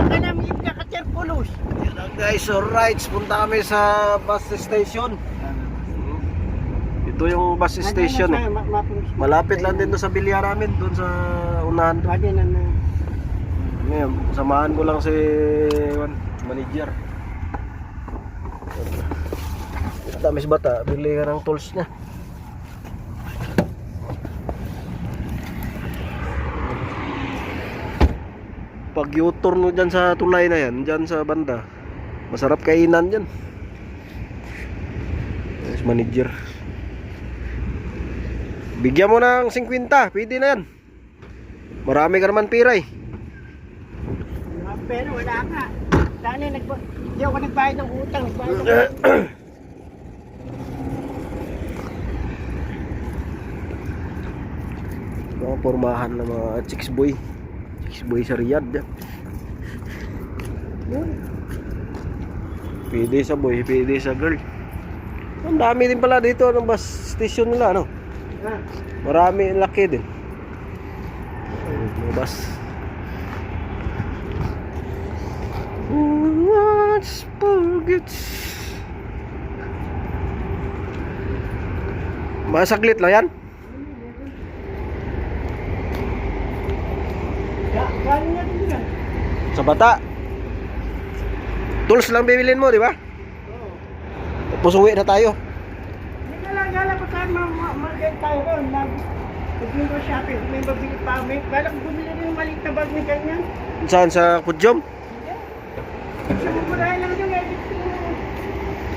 Saka namin ka katerpulos. Yan lang guys, alright. Punta kami sa bus station. Ito yung bus station eh. Malapit lang din doon sa bilya namin, doon sa unahan. Ngayon, samahan ko lang si Juan, manager. Tamis bata, bili ka ng tools niya. Pag U-turn mo dyan sa tulay na yan, dyan sa banda, masarap kainan dyan. Yes, manager. Bigyan mo ng 50, pwede na yan. Marami ka naman pira. Ah, Pero wala ka. Nagba... Hindi ako nagbayad ng utang. Nagbayad ng utang. Mga pormahan ng mga chicks boy. Chicks boy sa Riyadh. Pwede sa boy, pwede sa girl. Ang dami din pala dito ng bus station nila, ano? Marami, laki din. Mga bus. What's? Masaglit lang yan. Galing na din yan. Sa bata. Tools lang bibilin mo, di ba? Oo. Tapos uwi na tayo. Hindi ka lang gala ko tayo mag-get tayo ron. Nag-window shopping. May mabili pa. May balak bumili rin yung maliit na bag ni ganyan. Saan sa Kudjom? Sa mumurahin lang yung edit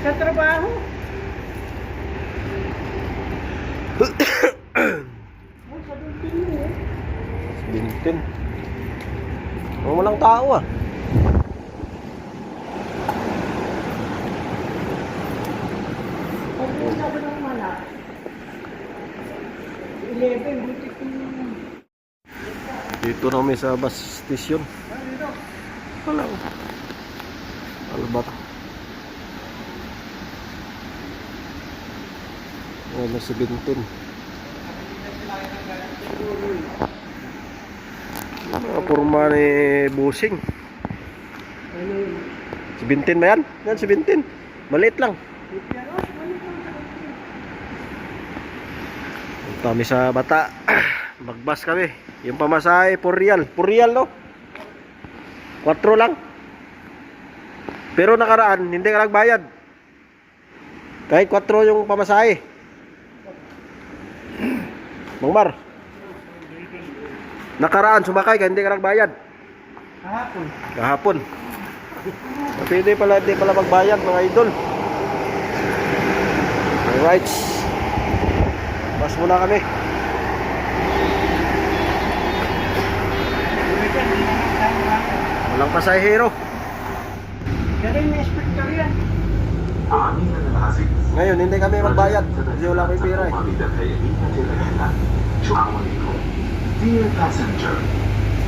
sa trabaho. Sa dulpin mo eh. Bintin. Walang tao ah. Dito na kami sa bus station. Wala ko. Albat. Ano, 17. Ah, Nakapurma ni eh, busing. Ano yun? 17 ba yan? Yan, 17. Maliit lang. Punta kami sa bata. Magbas kami. Yung pamasahe, 4 real. 4 real, no? 4 lang. Pero nakaraan, hindi ka nagbayad. Kahit 4 yung pamasahe. Mangmar. Nakaraan, sumakay ka, hindi ka nagbayad. Kahapon. Kahapon. Pwede pala, hindi pala magbayad mga idol. Alright. Bas muna kami. Walang pasahero. Galing na expert ka rin. Ngayon, hindi kami magbayad. Kasi wala kami pira eh. Dear passenger,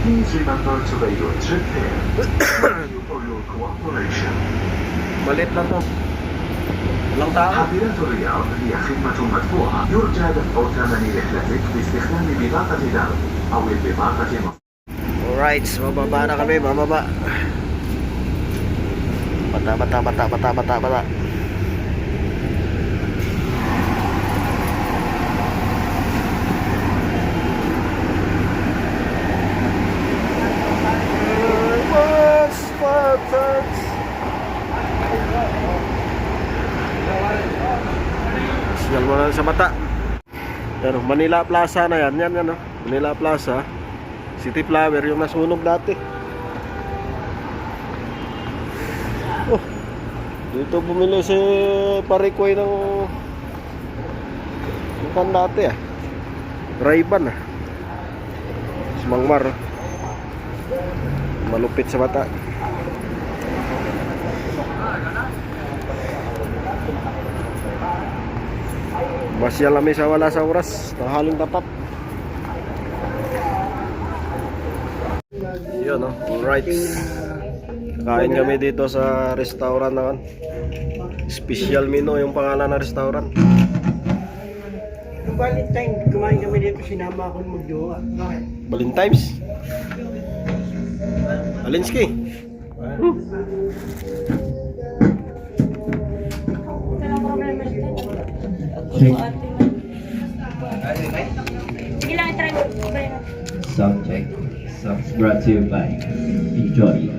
please remember to pay your trip fare. Thank you for your cooperation. Malit lang to. Walang tao. حافلات الرياض هي خدمة مدفوعة يرجى دفع ثمن رحلتك باستخدام بطاقة دعم أو البطاقة مصر Alright, bababa na kami, bababa. Bata, bata, bata, bata, bata, bata. Signal mo lang sa mata. Pero Manila Plaza na yan, yan, yan, no? Manila Plaza. City Flower, yung nasunog dati. Oh, dito bumili si Parikoy ng pan dati ah. Ray-Ban ah. Si Mangmar. oh. Malupit sa mata. Masya lami sa wala sa oras. Tahaling tapat. Yun, no? Alright. Kain kami dito sa restaurant naman. Special menu yung pangalan ng restaurant. Valentine, kumain kami dito, sinama ako ng magjowa. Bakit? Valentine's. Alinsky. Walang Sige lang, try mo. Sound check. Songs brought to you by Enjoy.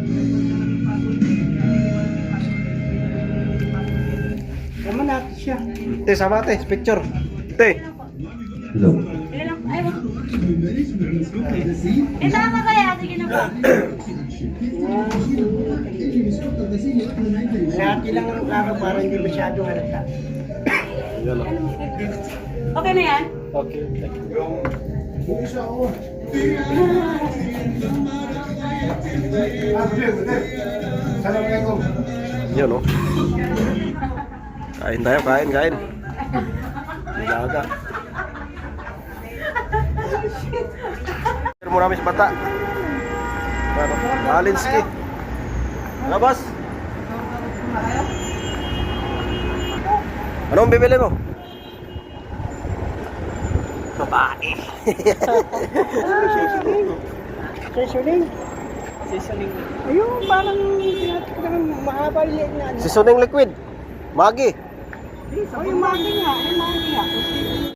Tama natin siya. Te, sama te, picture. Te. Hello. Sige lang. Ay, wag. Eh, tama kaya. Sige na po. Hati lang ang klaro para hindi masyado halata. Yan oh. Okay na yan? Okay, thank you. Yun oh. Kain tayo, kain, kain. Ilaga. Pero mo namin sa bata. Alinsky. Ano, boss? Anong bibili mo? Babae. Seasoning. Seasoning. Ayun, parang tinatikman mahaba liit na. Seasoning liquid. Magi. Oh, yung magi nga, yung magi nga.